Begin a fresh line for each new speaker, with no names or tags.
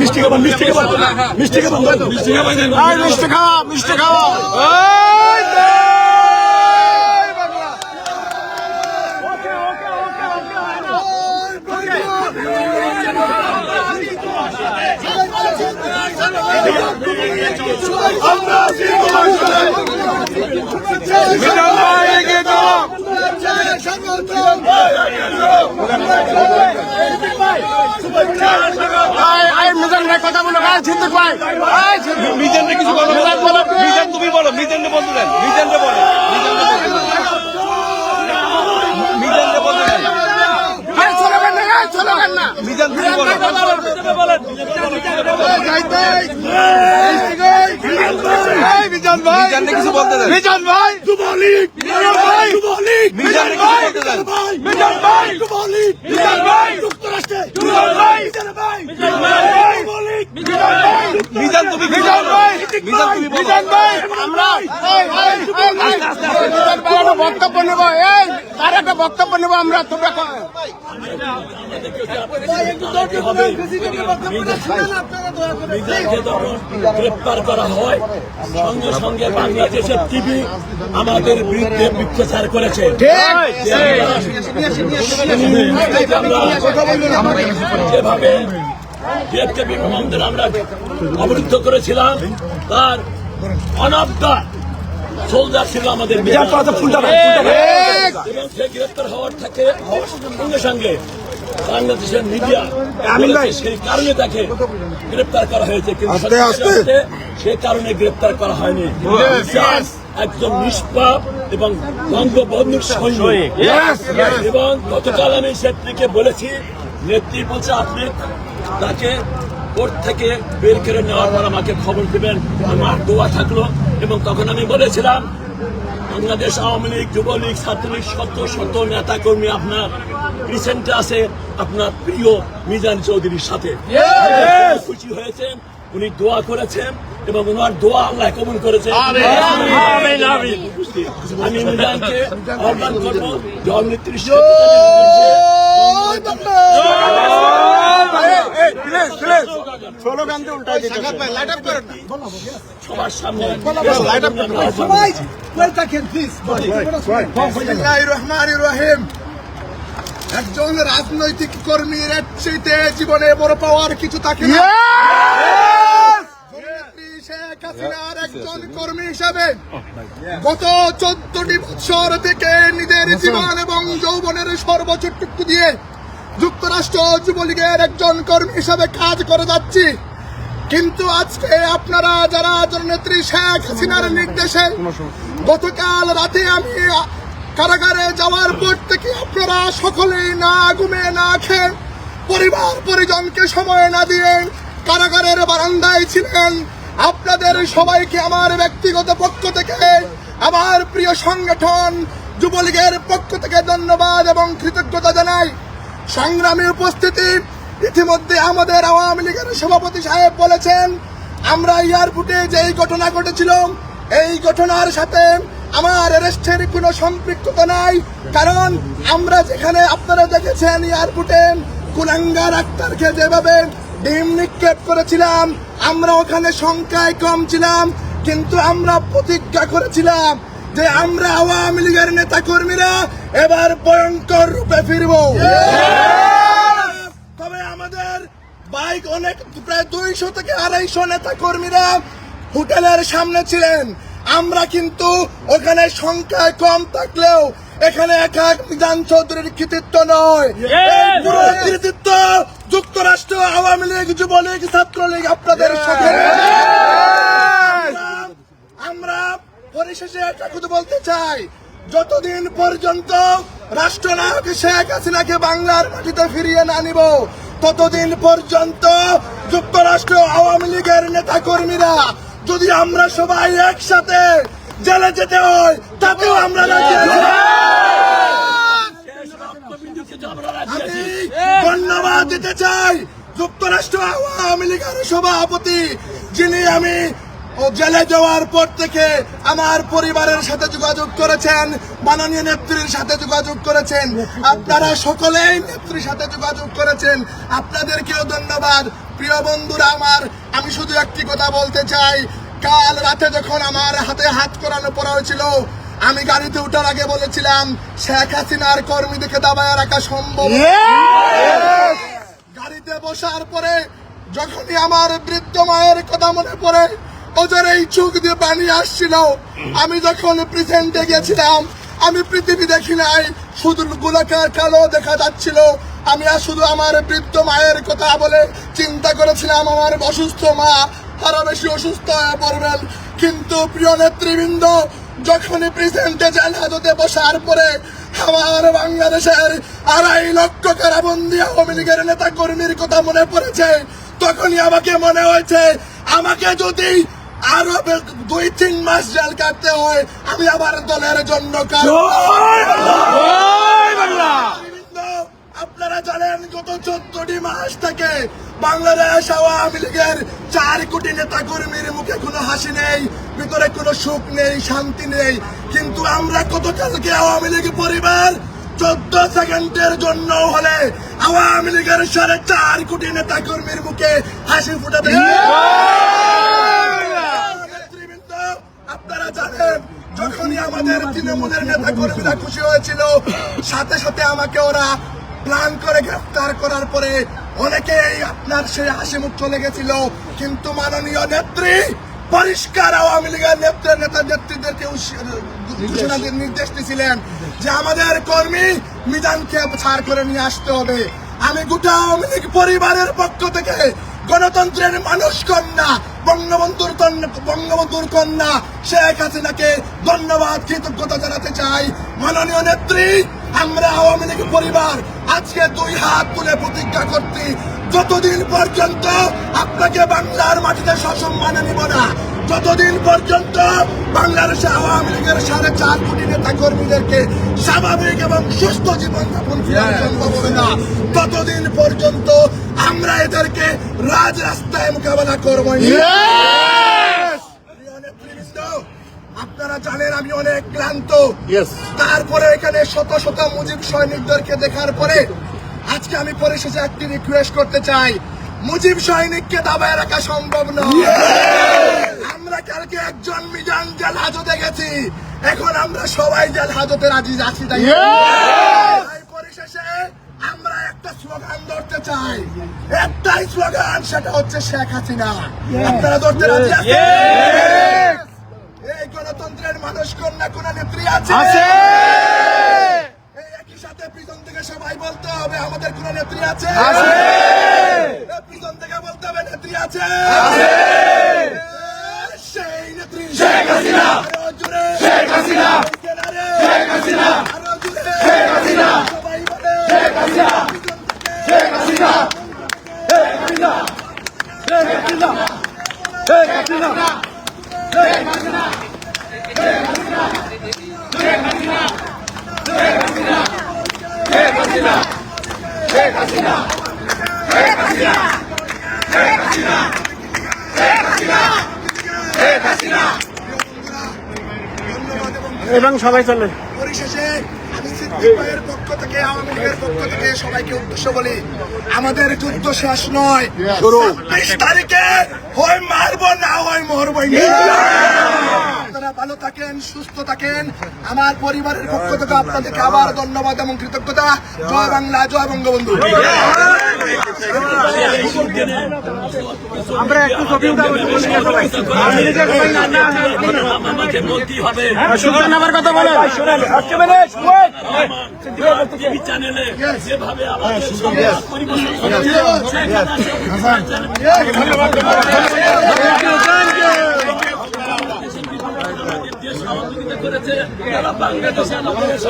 মিষ্টি খাবার মিষ্টি খাবার। মিষ্টি খাবার মিষ্টি খাওয়া মিষ্টি খাওয়া কথা বলো ভাই ছিন্দুক ভাই
মিজানরে কিছু বলো মিজান তুমি বলো মিজানরে বলতে দেন মিজানরে বলো মিজানরে বলতে দেন
চলো কেন না চলো কেন না
মিজান তুমি বলো
মিজান ভাই!
কিছু বলতে দেন।
মিজান ভাই! যুবলীগ! মিজান ভাই! যুবলীগ!
কিছু বলতে
মিজান ভাই! যুবলীগ! মিজান ভাই! যুক্তরাষ্ট্রে! মিজান ভাই! মিজান ভাই! মিজান ভাই! যুবলীগ! মিজান ভাই
মিজান তুমি
মিজান ভাই
মিজান তুমি বলো
মিজান ভাই আমরা এই এই এই মিজান ভাই একটা বক্তব্য নেব এই তার একটা বক্তব্য নেব আমরা তোমরা
গ্রেপ্তার করা হয় সঙ্গে সঙ্গে বাংলাদেশের টিভি আমাদের বিরুদ্ধে মিথ্যাচার করেছে যেভাবে বিএফকে বিমানবন্দর আমরা অবরুদ্ধ করেছিলাম। তার অনাবদা সোলজার ছিল আমাদের এবং সে গ্রেপ্তার হওয়ার থেকে সঙ্গে সঙ্গে বাংলাদেশের মিডিয়া সেই কারণে তাকে গ্রেপ্তার করা হয়েছে কিন্তু সে কারণে গ্রেপ্তার করা হয়নি! একজন নিষ্পাপ এবং বঙ্গবন্ধুর সৈনিক। এবং গতকাল আমি সেটিকে বলেছি নেত্রী বলছে আপনি তাকে কোর্ট থেকে বের করে নেওয়ার পর আমাকে খবর দেবেন। আমার দোয়া থাকল। এবং তখন আমি বলেছিলাম বাংলাদেশ আওয়ামী লীগ যুবলীগ ছাত্রলীগ শত শত নেতা কর্মী আপনার রিসেন্টে আছে আপনার প্রিয় মিজান চৌধুরীর সাথে। খুশি হয়েছেন উনি দোয়া করেছেন এবং ওনার দোয়া আল্লাহ কবুল করেছেন। আমি মিজানকে আহ্বান করব জল
একজন রাজনৈতিক কর্মীর চাইতে জীবনে বড় পাওয়ার কিছু থাকে একজন কর্মী হিসাবে গত চোদ্দটি বছর থেকে নিজের জীবন এবং যৌবনের সর্বোচ্চটুকু দিয়ে যুক্তরাষ্ট্র যুবলীগের একজন কর্মী হিসাবে কাজ করে যাচ্ছি। কিন্তু আজকে আপনারা যারা জননেত্রী শেখ হাসিনার নির্দেশে গতকাল রাতে আমি কারাগারে যাওয়ার পর থেকে আপনারা সকলেই না ঘুমে, না খেয়ে পরিবার, পরিজনকে সময় না দিয়ে কারাগারের বারান্দায় ছিলেন। আপনাদের সবাইকে আমার ব্যক্তিগত পক্ষ থেকে, আমার প্রিয় সংগঠন যুবলীগের পক্ষ থেকে ধন্যবাদ এবং কৃতজ্ঞতা জানাই। সংগ্রামী উপস্থিতি। ইতিমধ্যে আমাদের আওয়ামী লীগের সভাপতি সাহেব বলেছেন, আমরা এয়ারপোর্টে যে এই ঘটনা ঘটেছিল। এই ঘটনার সাথে আমার অ্যারেস্টের কোনো সম্পৃক্ততা নাই। কারণ আমরা যেখানে আপনারা দেখেছেন এয়ারপোর্টে কুলাঙ্গার আক্তারকে যেভাবে ডিম নিক্ষেপ করেছিলাম, আমরা ওখানে সংখ্যায় কম ছিলাম, কিন্তু আমরা প্রতিজ্ঞা করেছিলাম যে আমরা আওয়ামী লীগের নেতা কর্মীরা এবার ভয়ঙ্কর রূপে ফিরবো। তবে আমাদের বাইক অনেক প্রায় দুইশো থেকে আড়াইশো নেতা কর্মীরা হোটেলের সামনে ছিলেন। আমরা কিন্তু ওখানে সংখ্যায় কম থাকলেও এখানে একা মিজান চৌধুরীর কৃতিত্ব নয়। পুরো কৃতিত্ব যুক্তরাষ্ট্র আওয়ামী লীগ যুবলীগ ছাত্রলীগ আপনাদের সাথে পরিশেষে একটা কথা বলতে চাই। যতদিন পর্যন্ত রাষ্ট্রনায়ক শেখ হাসিনাকে বাংলার মাটিতে ফিরিয়ে না নিব, ততদিন পর্যন্ত যুক্তরাষ্ট্র আওয়ামী লীগের নেতা কর্মীরা যদি আমরা সবাই একসাথে জেলে যেতে হয়, তাতেও আমরা রাজি আমি ধন্যবাদ দিতে চাই যুক্তরাষ্ট্র আওয়ামী লীগের সভাপতি, যিনি আমি ও জেলে যাওয়ার পর থেকে আমার পরিবারের সাথে যোগাযোগ করেছেন মাননীয় নেত্রীর সাথে যোগাযোগ করেছেন। আপনারা সকলেই নেত্রীর সাথে যোগাযোগ করেছেন। আপনাদেরকেও ধন্যবাদ। প্রিয় বন্ধুরা আমার আমি শুধু একটি কথা বলতে চাই। কাল রাতে যখন আমার হাতে হাত করানো পড়া হয়েছিল আমি গাড়িতে ওঠার আগে বলেছিলাম শেখ হাসিনার কর্মীদেরকে দাবায় রাখা সম্ভব গাড়িতে বসার পরে যখনই আমার বৃদ্ধ মায়ের কথা মনে পড়ে ওদের এই চোখ দিয়ে পানি আসছিল। আমি যখন প্রেজেন্টে গেছিলাম আমি পৃথিবী দেখি নাই শুধু গোলাকার কালো দেখা যাচ্ছিল। আমি আর শুধু আমার বৃদ্ধ মায়ের কথা বলে চিন্তা করেছিলাম, আমার অসুস্থ মা আরও বেশি অসুস্থ হয়ে পড়বেন। কিন্তু প্রিয় নেতৃবৃন্দ, যখনই প্রেসিডেন্টে জেল হাজতে বসার পরে আমার বাংলাদেশের আড়াই লক্ষ কারাবন্দি আওয়ামী লীগের নেতা কর্মীর কথা মনে পড়েছে, তখনই আমাকে মনে হয়েছে, আমাকে যদি আরও দুই তিন মাস জেল কাটতে হয়। আমি আবার দলের জন্য কাজ আপনারা জানেন গত চোদ্দটি মাস থেকে বাংলাদেশ আওয়ামী লীগের চার কোটি নেতা কর্মীর মুখে কোনো হাসি নেই ভিতরে কোনো সুখ নেই শান্তি নেই। কিন্তু আমরা গতকালকে আওয়ামী লীগ পরিবার চোদ্দ সেকেন্ডের জন্য হলে আওয়ামী লীগের সাড়ে চার কোটি নেতা কর্মীর মুখে হাসি ফুটাতে আপনারা জানেন, যখনই আমাদের তৃণমূলের নেতা কর্মীরা খুশি হয়েছিল, সাথে সাথে আমাকে ওরা প্ল্যান করে গ্রেফতার করার পরে অনেকেই আপনার হাসি মুখ চলে গেছিল। কিন্তু মাননীয় নেত্রী, পরিষ্কার আওয়ামী লীগের নেত্রের নেতা নেত্রীদেরকে ঘোষণা নির্দেশ দিয়েছিলেন যে আমাদের কর্মী মিজানকে ছাড় করে নিয়ে আসতে হবে। আমি গোটা আওয়ামী লীগ পরিবারের পক্ষ থেকে গণতন্ত্রের মানুষ কন্যা বঙ্গবন্ধুর বঙ্গবন্ধুর কন্যা শেখ হাসিনাকে ধন্যবাদ, কৃতজ্ঞতা জানাতে চাই। মাননীয় নেত্রী, আমরা আওয়ামী লীগ পরিবার আজকে দুই হাত তুলে প্রতিজ্ঞা করছি, যতদিন পর্যন্ত আপনাকে বাংলার মাটিতে সসম্মানে নিব না যতদিন পর্যন্ত বাংলাদেশে আওয়ামী লীগের সাড়ে চার কোটি নেতা কর্মীদেরকে স্বাভাবিক এবং সুস্থ জীবন যাপন করা সম্ভব হবে না? ততদিন পর্যন্ত আমরা এদেরকে রাজ রাস্তায় মোকাবেলা করব আপনারা জানেন আমি অনেক ক্লান্ত। তারপরে এখানে শত শত মুজিব সৈনিকদেরকে দেখার পরে আজকে আমি পরিশেষে একটি রিকোয়েস্ট করতে চাই। মুজিব সৈনিককে দাবায় রাখা সম্ভব নয়। আমরা কালকে একজন মিজান জেল হাজতে গেছি। এখন আমরা সবাই জেল হাজতে রাজি আছি তাই পরিশেষে আমরা একটা স্লোগান ধরতে চাই। একটাই স্লোগান সেটা হচ্ছে শেখ হাসিনা। আপনারা ধরতে রাজি আছেন? এই গণতন্ত্রের মানুষ কন্যা কোন নেত্রী আছে এই একই সাথে পিছন থেকে সবাই বলতে হবে আমাদের কোন নেত্রী আছে এই পিছন থেকে বলতে হবে নেত্রী আছে সেই নেত্রী শেখ হাসিনা আরও জোরে শেখ হাসিনা শেখ হাসিনা আরও জোরে শেখ হাসিনা সবাই বলে শেখ হাসিনা শেখ হাসিনা ধন্যবাদ এবং
এবং সবাই চলে
পরিশেষে পক্ষ থেকে, আওয়ামী লীগের পক্ষ থেকে সবাইকে উদ্দেশ্য বলি, আমাদের যুদ্ধ শেষ নয়। তারিখে হয় না হয় ভালো থাকেন, সুস্থ থাকেন। আমার পরিবারের পক্ষ থেকে আপনাদেরকে আবার ধন্যবাদ এবং কৃতজ্ঞতা। জয় বাংলা, জয় বঙ্গবন্ধু।
আমরা একটু
আমাকে বলতেই হবে
সুলতান কথা বলে
টিভি চ্যানেলে যেভাবে আমাদের সংবাদ পরিবেশন করেছে, সহযোগিতা করেছে তারা বাংলাদেশের